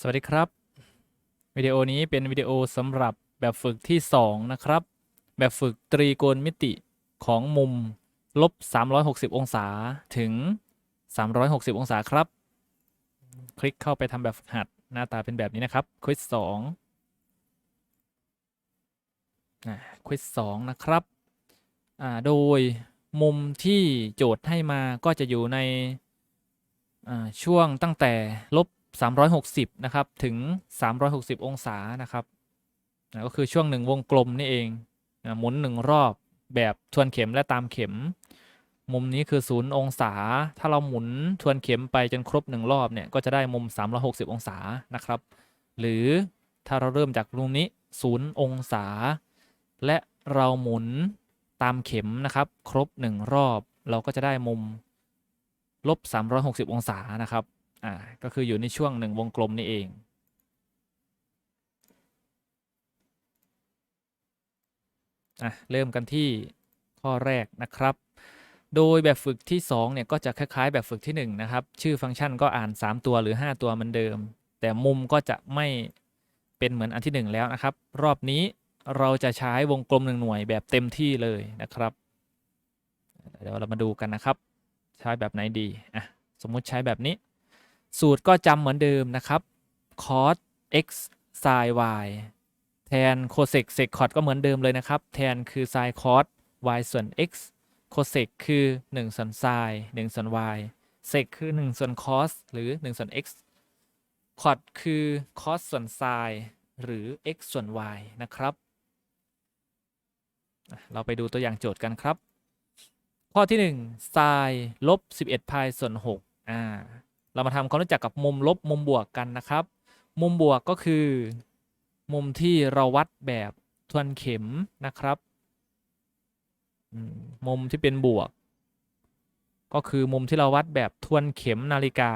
สวัสดีครับ วิดีโอนี้เป็นวิดีโอสำหรับแบบฝึกที่ 2 นะครับ แบบฝึกตรีโกณมิติของมุมลบ 360 องศาถึง 360 องศาครับ คลิกเข้าไปทำแบบฝึกหัดหน้าตาเป็นแบบนี้นะครับควิส2อ่าควิส2นะครับอ่าโดยมุมที่โจทย์ให้มาก็จะอยู่ในช่วงตั้งแต่ลบ 360 นะครับ ถึง 360 องศานะครับอ่าก็คือช่วงหนึ่งวงกลมนี่เองอ่าหมุนหนึ่งรอบแบบทวนเข็มและตามเข็ม มุมนี้คือ 0 องศา ถ้าเราหมุนทวนเข็มไปจนครบ 1 รอบเนี่ย ก็จะได้มุม 360 องศานะครับ หรือถ้าเราเริ่มจากมุมนี้ 0 องศา และเราหมุนตามเข็มนะครับ ครบ 1 รอบ เราก็จะได้มุมลบ 360 องศานะครับ อ่าก็คืออยู่ในช่วงหนึ่งวงกลมนี่เองอะเริ่มกันที่ข้อแรกนะครับ โดยแบบฝึกที่2เนี่ยก็จะคล้าย ๆ แบบฝึกที่ 1 นะครับ ชื่อฟังก์ชันก็อ่าน 3 ตัวหรือ 5 ตัวเหมือนเดิม แต่มุมก็จะไม่เป็นเหมือนอันที่ 1 แล้วนะครับ รอบนี้เราจะใช้วงกลมหนึ่งหน่วยแบบเต็มที่เลยนะครับ เดี๋ยวเรามาดูกันนะครับ ใช้แบบไหนดีอะสมมุติใช้แบบนี้ สูตรก็จำเหมือนเดิมนะครับ cos x sin y แทน cosec sec cot ก็เหมือนเดิมเลยนะครับ แทนคือ sin cos y ส่วน x cosec คือ 1 ส่วน sin 1 ส่วน y sec คือ 1 ส่วน cos หรือ 1 ส่วน x cot คือ cos ส่วน sin หรือ x ส่วน y นะครับ เราไปดูตัวอย่างโจทย์กันครับ ข้อที่ 1 sin ลบ 11พายส่วน6อ่า เรามาทำความรู้จักกับมุมลบมุมบวกกันนะครับ มุมบวกก็คือ มุมที่เราวัดแบบทวนเข็มนะครับมุมที่เป็นบวก ก็คือมุมที่เราวัดแบบทวนเข็มนาฬิกา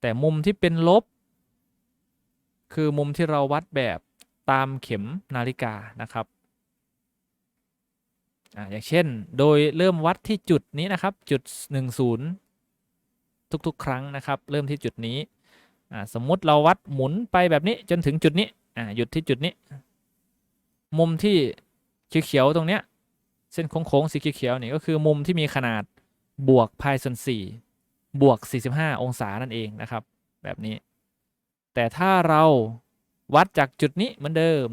แต่มุมที่เป็นลบ คือมุมที่เราวัดแบบตามเข็มนาฬิกานะครับอ่าอย่างเช่น โดยเริ่มวัดที่จุดนี้นะครับ จุด 10 ทุก ๆ ครั้งนะครับ เริ่มที่จุดนี้สมมุติเราวัดหมุนไปแบบนี้จนถึงจุดนี้หยุดที่จุดนี้ มุมที่เขียวๆตรงเนี้ยเส้นโค้งๆสีเขียวๆนี่ก็คือมุมที่มีขนาดบวกพายส่วน4บวก 45 องศานั่นเองนะครับ แบบนี้ แต่ถ้าเราวัดจากจุดนี้เหมือนเดิม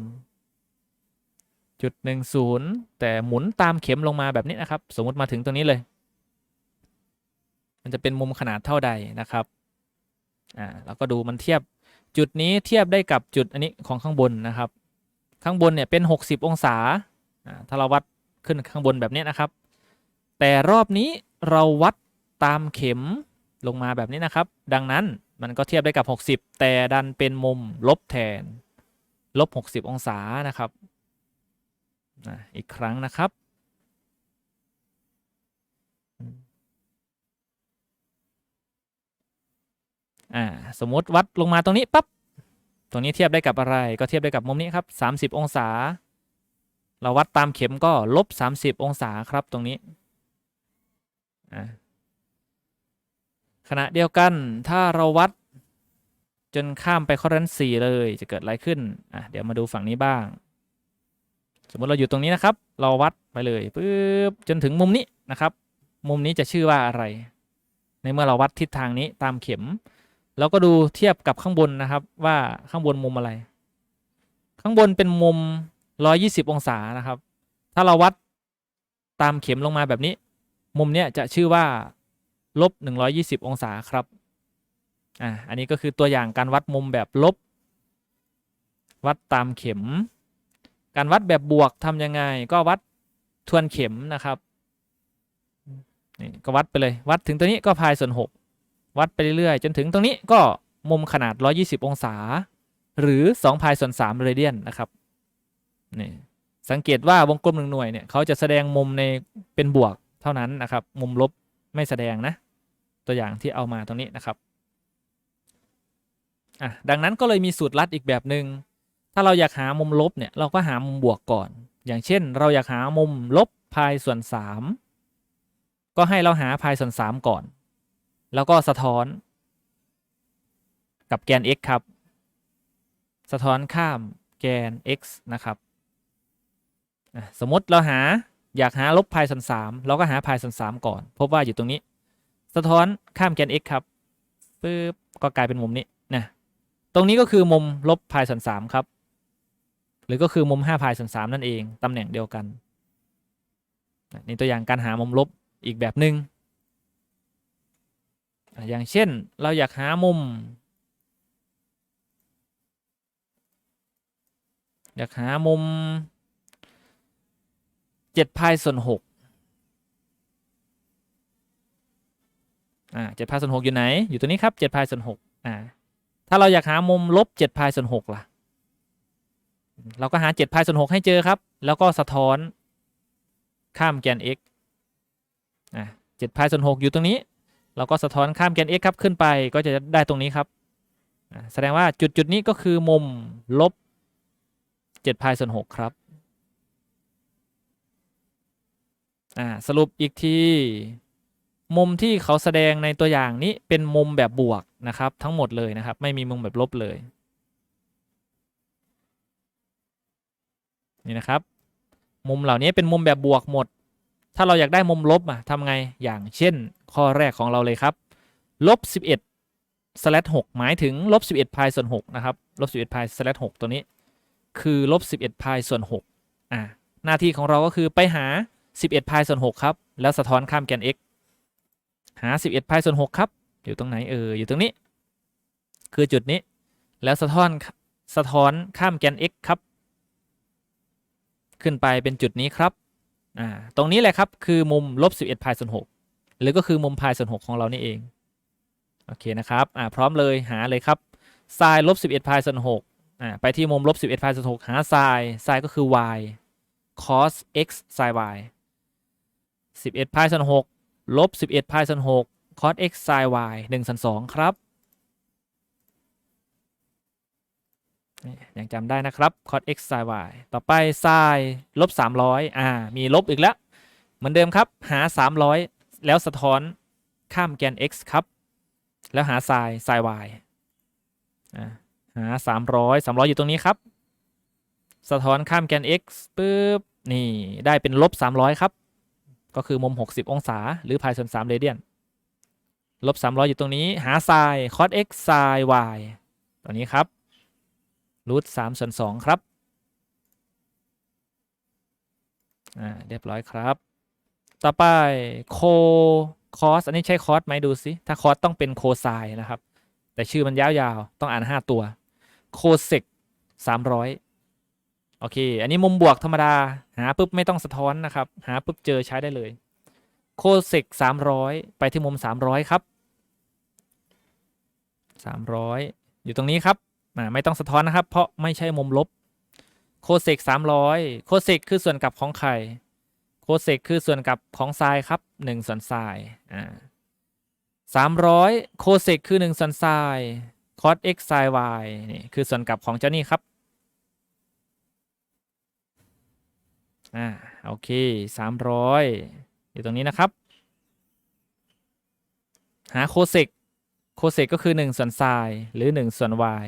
จุด 10 แต่หมุนตามเข็มลงมาแบบนี้นะครับ สมมติมาถึงตรงนี้เลย มันจะเป็นมุมขนาดเท่าใดนะครับอ่าแล้วก็ดูมันเทียบจุดนี้เทียบได้กับจุดอันนี้ของข้างบนนะครับ ข้างบนเนี่ยเป็น 60 องศาอ่าถ้าเราวัดขึ้นข้างบนแบบนี้นะครับ แต่รอบนี้เราวัดตามเข็มลงมาแบบนี้นะครับ ดังนั้นมันก็เทียบได้กับ 60 แต่ดันเป็นมุมลบแทนลบ 60 องศานะครับอีกครั้งนะครับ อ่าสมมติวัดลงมาตรงนี้ปั๊บตรงนี้เทียบได้กับอะไรก็เทียบได้กับมุมนี้ครับ 30 องศา เราวัดตามเข็มก็ลบ 30 องศาครับตรงนี้ขณะเดียวกันถ้าเราวัดจนข้ามไปข้อนั้น4เลยจะเกิดอะไรขึ้นอะเดี๋ยวมาดูฝั่งนี้บ้าง สมมติเราอยู่ตรงนี้นะครับ เราวัดไปเลยปึ๊บจนถึงมุมนี้นะครับ มุมนี้จะชื่อว่าอะไร ในเมื่อเราวัดทิศทางนี้ตามเข็ม เราก็ดูเทียบกับข้างบนนะครับว่าข้างบนมุมอะไร ข้างบนเป็นมุม 120 องศานะครับ ถ้าเราวัดตามเข็มลงมาแบบนี้ มุมเนี้ยจะชื่อว่าลบ 120 องศาครับอ่าอันนี้ก็คือตัวอย่างการวัดมุมแบบลบ วัดตามเข็ม การวัดแบบบวกทำยังไง ก็วัดทวนเข็มนะครับนี่ก็วัดไปเลย วัดถึงตัวนี้ก็พายส่วน 6 วัดไปเรื่อยๆ จนถึงตรงนี้ก็มุมขนาด 120 องศา หรือ2พายส่วน3เรเดียนนะครับนี่สังเกตว่าวงกลมหนึ่งหน่วยเนี่ยเขาจะแสดงมุมในเป็นบวกเท่านั้นนะครับ มุมลบไม่แสดงนะ ตัวอย่างที่เอามาตรงนี้นะครับอะดังนั้นก็เลยมีสูตรลัดอีกแบบหนึง่งถ้าเราอยากหามุมลบเนี่ยเราก็หามุมบวกก่อน อย่างเช่น เราอยากหามุมลบพายส่วน 3 ก็ให้เราหาพายส่วน 3 ก่อน แล้วก็สะท้อน กับแกน x ครับ สะท้อนข้ามแกน x นะครับ สมมติเราหาอยากหาลบพายส่วนสามเราก็หาพายส่วนสามก่อน พบว่าอยู่ตรงนี้ สะท้อนข้ามแกน x ครับปึ๊บก็กลายเป็นมุมนี้นะตรงนี้ก็คือมุมลบพายส่วนสามครับ หรือก็คือมุม5พายส่วนสามนั่นเองตำแหน่งเดียวกันนี่ตัวอย่างการหามุมลบอีกแบบหนึง่ง อย่างเช่นเราอยากหามุม อยากหามุมเจ็ดพายส่วนหกอ่าเจ็ดพายส่วนหกอยู่ไหน อยู่ตรงนี้ครับเจ็ดพายส่วนหกอ่าถ้าเราอยากหามุมลบเจ็ดพายส่วนหกล่ะ เราก็หาเจ็ดพายส่วนหกให้เจอครับ แล้วก็สะท้อนข้ามแกน x อ่าเจ็ดพายส่วนหกอยู่ตรงนี้ เราก็สะท้อนข้ามแกน x ครับขึ้นไปก็จะได้ตรงนี้ครับ แสดงว่าจุดจุดนี้ก็คือมุมลบ7พายส่วน6ครับ สรุปอีกที มุมที่เขาแสดงในตัวอย่างนี้เป็นมุมแบบบวกนะครับ ทั้งหมดเลยนะครับ ไม่มีมุมแบบลบเลย นี่นะครับ มุมเหล่านี้เป็นมุมแบบบวกหมด ถ้าเราอยากได้มุมลบอะทำไงอย่างเช่น ข้อแรกของเราเลยครับลบ11 slash 6หมายถึงลบ11พายส่วน6นะครับลบ11พาย slash 6ตัวนี้ คือลบ11พายส่วน6อ่าหน้าที่ของเราก็คือไปหา 11พายส่วน6ครับ แล้วสะท้อนข้ามแกน x หา 11พายส่วน6ครับ อยู่ตรงไหนเอออยู่ตรงนี้ คือจุดนี้ แล้วสะท้อนสะท้อนข้ามแกน x ครับ ขึ้นไปเป็นจุดนี้ครับ อ่าตรงนี้แหละครับคือมุมลบ11พายส่วน6หรือก็คือมุมพายส่วน6ของเรานี่เองโอเคนะครับอ่าพร้อมเลยหาเลยครับไซน์ลบ11พายส่วน6อ่าไปที่มุมลบ11พายส่วน6หาไซน์ไซน์ก็คือ y cos x ไซน์ y 11พายส่วน6ลบ11พายส่วน6 cos x ไซน์ y 1ส่วน2ครับ ยังจำได้นะครับ cos x ไซน์ y ต่อไปไซน์ลบ300อ่า มีลบอีกแล้ว เหมือนเดิมครับ หา 300 แล้วสะท้อนข้ามแกน x ครับ แล้วหาไซน์ไซน์ y อ่าหา 300 300 อยู่ตรงนี้ครับ สะท้อนข้ามแกน x ปึ๊บ นี่ ได้เป็นลบ 300 ครับ ก็คือมุม 60 องศา หรือพายส่วน3เรเดียน ลบ 300 อยู่ตรงนี้ หาไซน์ cos x ไซน์ y ตัวนี้ครับ รูท3ส่วน2ครับ อ่า เรียบร้อยครับ ต่อไปโคคอสอันนี้ใช่คอสไหมดูสิ ถ้าคอสต้องเป็นโคไซน์นะครับ แต่ชื่อมันยาวๆ ต้องอ่าน5ตัวโคเซกสามร้อยโอเค อันนี้มุมบวกธรรมดา หาปุ๊บไม่ต้องสะท้อนนะครับ หาปุ๊บเจอใช้ได้เลย โคเซกสามร้อยไปที่มุมสามร้อยครับสามร้อยอยู่ตรงนี้ครับ ไม่ต้องสะท้อนนะครับ เพราะไม่ใช่มุมลบ โคเซกสามร้อยโคเซกคือส่วนกลับของไข่โคเซกคือส่วนกลับของทรายครับหนึ่งส่วนทรายอ่าสามร้อยโคเซกคือหนึ่งส่วนทราย cos x sin y นี่คือส่วนกลับของเจ้านี่ครับอ่าโอเคสามร้อยอยู่ตรงนี้นะครับ หาโคเซกโคเซกก็คือหนึ่งส่วน sin หรือหนึ่งส่วน y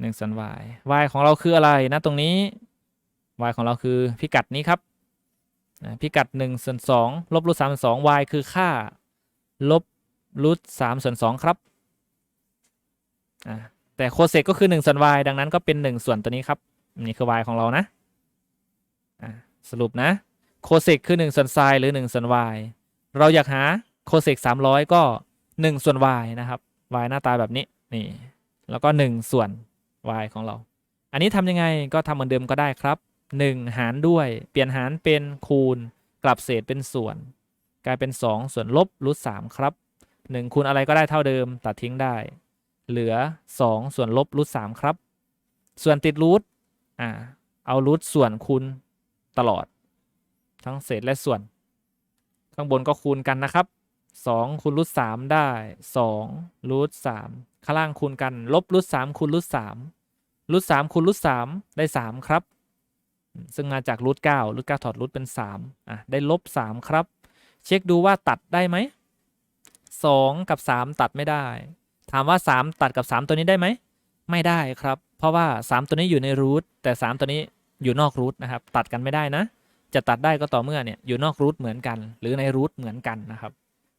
หนึ่งส่วน y y ของเราคืออะไรนะตรงนี้ y ของเราคือพิกัดนี้ครับพิกัดหนึ่งส่วนสองลบรูทสามส่วนสอง y คือค่า ลบรูทสามส่วนสองครับแต่โคเซกก็คือหนึ่งส่วน y ดังนั้นก็เป็นหนึ่งส่วนตัวนี้ครับนี่คือ y ของเรานะสรุปนะโคเซกคือหนึ่งส่วน sin หรือหนึ่งส่วน y เราอยากหาโคเซกสามร้อยก็หนึ่งส่วน y นะครับ y หน้าตาแบบนี้นี่แล้วก็หนึ่งส่วน y ของเรา อันนี้ทำยังไงก็ทำเหมือนเดิมก็ได้ครับหนึ่งหารด้วยเปลี่ยนหารเป็นคูณ กลับเศษเป็นส่วน กลายเป็นสองส่วนลบรูทสามครับหนึ่งคูณอะไรก็ได้เท่าเดิมตัดทิ้งได้ เหลือสองส่วนลบรูทสามครับ ส่วนติดรูทอ่าเอารูทส่วนคูณตลอด ทั้งเศษและส่วน ข้างบนก็คูณกันนะครับ สองคูณรูทสามได้สองรูทสามข้างล่างคูณกัน ลบรูทสามคูณรูทสามรูทสามคูณรูทสามได้สามครับ ซึ่งมาจากรูทเก้ารูทเก้าถอดรูทเป็นสามอะได้ลบสามครับ เช็คดูว่าตัดได้ไหม2กับ3ตัดไม่ได้ ถามว่า3ตัดกับ3ตัวนี้ได้ไหมไม่ได้ครับ เพราะว่า3ตัวนี้อยู่ในรูทแต่3ตัวนี้อยู่นอกรูทนะครับ ตัดกันไม่ได้นะ จะตัดได้ก็ต่อเมื่อเนี่ยอยู่นอกรูทเหมือนกัน หรือในรูทเหมือนกันนะครับ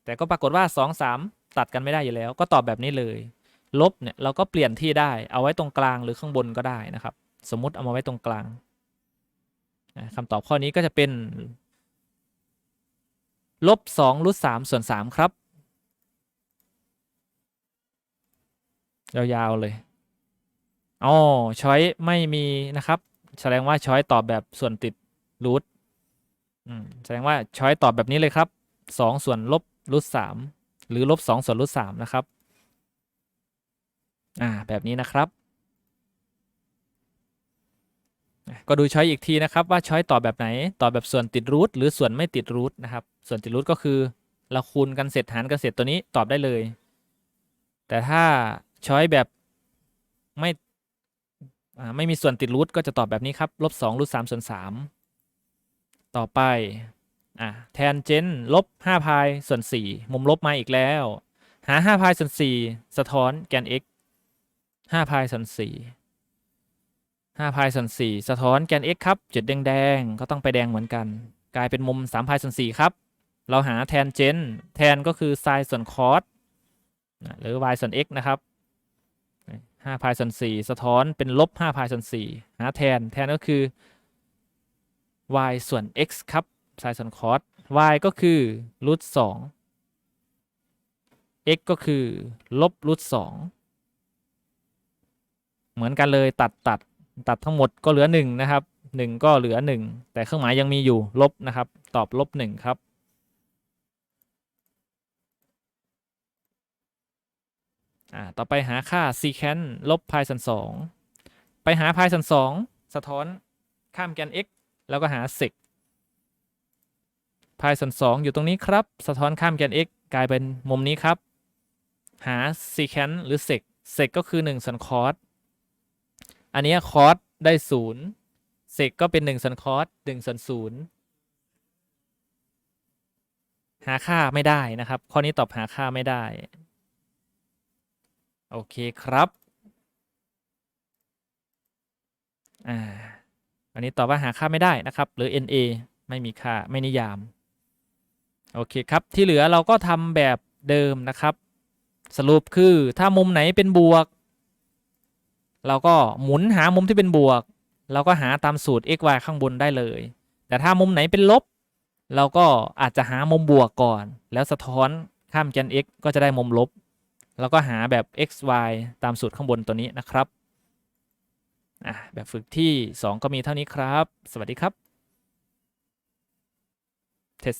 แต่ก็ปรากฏว่า 2 3 ตัดกันไม่ได้อยู่แล้ว ก็ตอบแบบนี้เลย ลบเนี่ยเราก็เปลี่ยนที่ได้ เอาไว้ตรงกลางหรือข้างบนก็ได้นะครับ สมมุติเอามาไว้ตรงกลางคำตอบข้อนี้ก็จะเป็นลบสองรูทสามส่วนสามครับ ยาวๆเลยอ๋อช้อยไม่มีนะครับ แสดงว่าช้อยตอบแบบส่วนติดรูทแสดงว่าช้อยตอบแบบนี้เลยครับสองส่วนลบ รูทสามหรือลบสองส่วนรูทสามนะครับ อ่า แบบนี้นะครับก็ดูช้อยอีกทีนะครับว่าช้อยตอบแบบไหนตอบแบบส่วนติดรูทหรือส่วนไม่ติดรูทนะครับ ส่วนติดรูทก็คือเราคูณกันเสร็จหารกันเสร็จตัวนี้ตอบได้เลย แต่ถ้าช้อยแบบไม่ไม่มีส่วนติดรูทก็จะตอบแบบนี้ครับลบสองรูทสามส่วนสามต่อไป อ่าแทนเจนลบห้าพายส่วนสี่มุมลบมาอีกแล้ว หาห้าพายส่วนสี่สะท้อนแกน x ห้าพายส่วนสี่ห้าพายส่วนสี่สะท้อนแกน x ครับ จุดแดงๆ ก็ต้องไปแดงเหมือนกัน กลายเป็นมุมสามพายส่วนสี่ครับ เราหาแทนเจนแทนก็คือไซน์ส่วนคอสหรือ y ส่วน x นะครับห้าพายส่วนสี่สะท้อนเป็นลบห้าพายส่วนสี่หาแทนแทนก็คือ y ส่วน x ครับ ไซน์ส่วนคอส y ก็คือรูทสอง x ก็คือลบรูทสองเหมือนกันเลยตัดตัดตัดทั้งหมดก็เหลือหนึ่งนะครับหนึ่งก็เหลือหนึ่งแต่เครื่องหมายยังมีอยู่ลบนะครับ ตอบลบหนึ่งครับ อ่า ต่อไปหาค่า secant ลบ pi ส่วนสองไปหา pi ส่วนสองสะท้อนข้ามแกน x แล้วก็หา sec pi ส่วนสองอยู่ตรงนี้ครับ สะท้อนข้ามแกน x กลายเป็นมุมนี้ครับ หา secant หรือ sec sec ก็คือ 1 ส่วน cos อันนี้ cos ได้0 sec ก็เป็น 1 ส่วน cos 1ส่วน0หาค่าไม่ได้นะครับ ข้อนี้ตอบหาค่าไม่ได้ โอเคครับอ่าอันนี้ตอบว่าหาค่าไม่ได้นะครับ หรือ NA ไม่มีค่าไม่นิยาม โอเคครับ ที่เหลือเราก็ทำแบบเดิมนะครับ สรุปคือถ้ามุมไหนเป็นบวก เราก็หมุนหามุมที่เป็นบวก เราก็หาตามสูตร x y ข้างบนได้เลย แต่ถ้ามุมไหนเป็นลบ เราก็อาจจะหามุมบวกก่อน แล้วสะท้อนข้ามแกน x ก็จะได้มุมลบ แล้วก็หาแบบ x y ตามสูตรข้างบนตัวนี้นะครับอะแบบฝึกที่ 2 ก็มีเท่านี้ครับ สวัสดีครับเทส